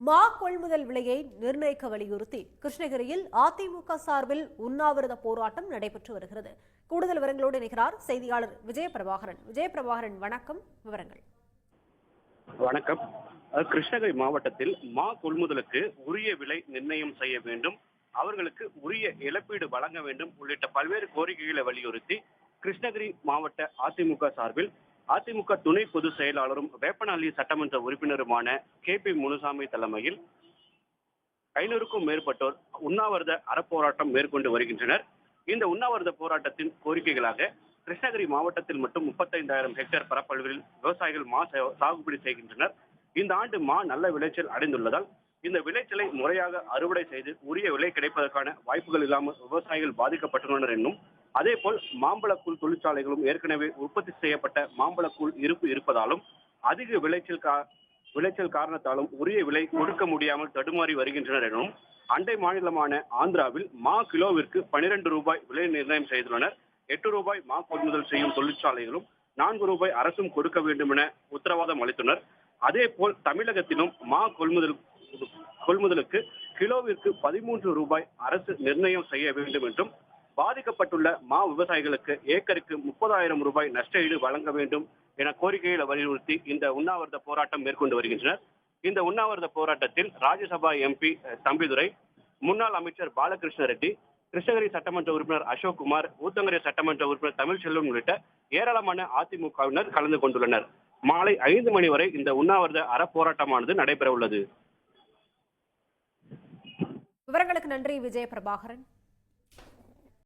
மா கொள்முதல் விலையை நிர்ணயிக்க வலியுறுத்தி கிருஷ்ணகிரியில் அதிமுக சார்பில் உண்ணாவிரத போராட்டம் நடைபெற்று வருகிறது. கூடுதல் விவரங்களோடு இணைகிறார் செய்தியாளர் விஜயபிரபாகரன். விஜயபிரபாகரன் வணக்கம். விவரங்கள். வணக்கம். கிருஷ்ணகிரி மாவட்டத்தில் மா கொள்முதலுக்கு உரிய விலை நிர்ணயம் செய்ய வேண்டும் அவர்களுக்கு உரிய இழப்பீடு வழங்க வேண்டும் உள்ளிட்ட பல்வேறு கோரிக்கைகளை வலியுறுத்தி கிருஷ்ணகிரி மாவட்ட அதிமுக சார்பில் அதிமுக துணை பொதுச் செயலாளரும் வேப்பனஹள்ளி சட்டமன்ற உறுப்பினருமான கே பி முனுசாமி தலைமையில் ஐநூறுக்கும் மேற்பட்டோர் உண்ணாவிரத அறப்போராட்டம் மேற்கொண்டு வருகின்றனர். இந்த உண்ணாவிரத போராட்டத்தின் கோரிக்கைகளாக கிருஷ்ணகிரி மாவட்டத்தில் மட்டும் முப்பத்தைந்தாயிரம் ஹெக்டேர் பரப்பளவில் விவசாயிகள் மா சாகுபடி செய்கின்றனர். இந்த ஆண்டு மா நல்ல விளைச்சல் அடைந்துள்ளதால் இந்த விளைச்சலை முறையாக அறுவடை செய்து உரிய விலை கிடைப்பதற்கான வாய்ப்புகள் இல்லாமல் விவசாயிகள் பாதிக்கப்பட்டுள்ளனர் என்னும் அதே போல் மாம்பழக்கூழ் தொழிற்சாலைகளும் ஏற்கனவே உற்பத்தி செய்யப்பட்ட மாம்பழக்கூழ் இருப்பு இருப்பதாலும் அதிக விளைச்சல் கா விளைச்சல் காரணத்தாலும் உரிய விலை கொடுக்க முடியாமல் தடுமாறி வருகின்றனர் எனவும் அண்டை மாநிலமான ஆந்திராவில் மா கிலோவிற்கு பனிரெண்டு ரூபாய் விலை நிர்ணயம் செய்துள்ளனர். எட்டு ரூபாய் மா கொள்முதல் செய்யும் தொழிற்சாலைகளும் நான்கு ரூபாய் அரசும் கொடுக்க வேண்டும் என உத்தரவாதம் அளித்தனர் அதே போல் தமிழகத்திலும் மா கொள்முதல் கொள்முதலுக்கு கிலோவிற்கு பதிமூன்று ரூபாய் அரசு நிர்ணயம் செய்ய வேண்டும் என்றும் பாதிக்கப்பட்டுள்ள மா விவசாயிகளுக்கு ஏக்கருக்கு முப்பதாயிரம் ரூபாய் நஷ்டஈடு வழங்க வேண்டும் என கோரிக்கைகளை வலியுறுத்தி இந்த உண்ணாவிரத போராட்டம் மேற்கொண்டு வருகின்றனர். இந்த உண்ணாவிரத போராட்டத்தில் ராஜ்யசபா எம்பி தம்பிதுரை முன்னாள் அமைச்சர் பாலகிருஷ்ண ரெட்டி கிருஷ்ணகிரி சட்டமன்ற உறுப்பினர் அசோக் குமார் ஊத்தங்கரை சட்டமன்ற உறுப்பினர் தமிழ்ச்செல்வன் உள்ளிட்ட ஏராளமான அதிமுகவினர் கலந்து கொண்டுள்ளனர். மாலை ஐந்து மணி வரை இந்த உண்ணாவிரத அறப்போராட்டமானது நடைபெற உள்ளது விவரங்களுக்கு நன்றி விஜயபிரபாகரன்.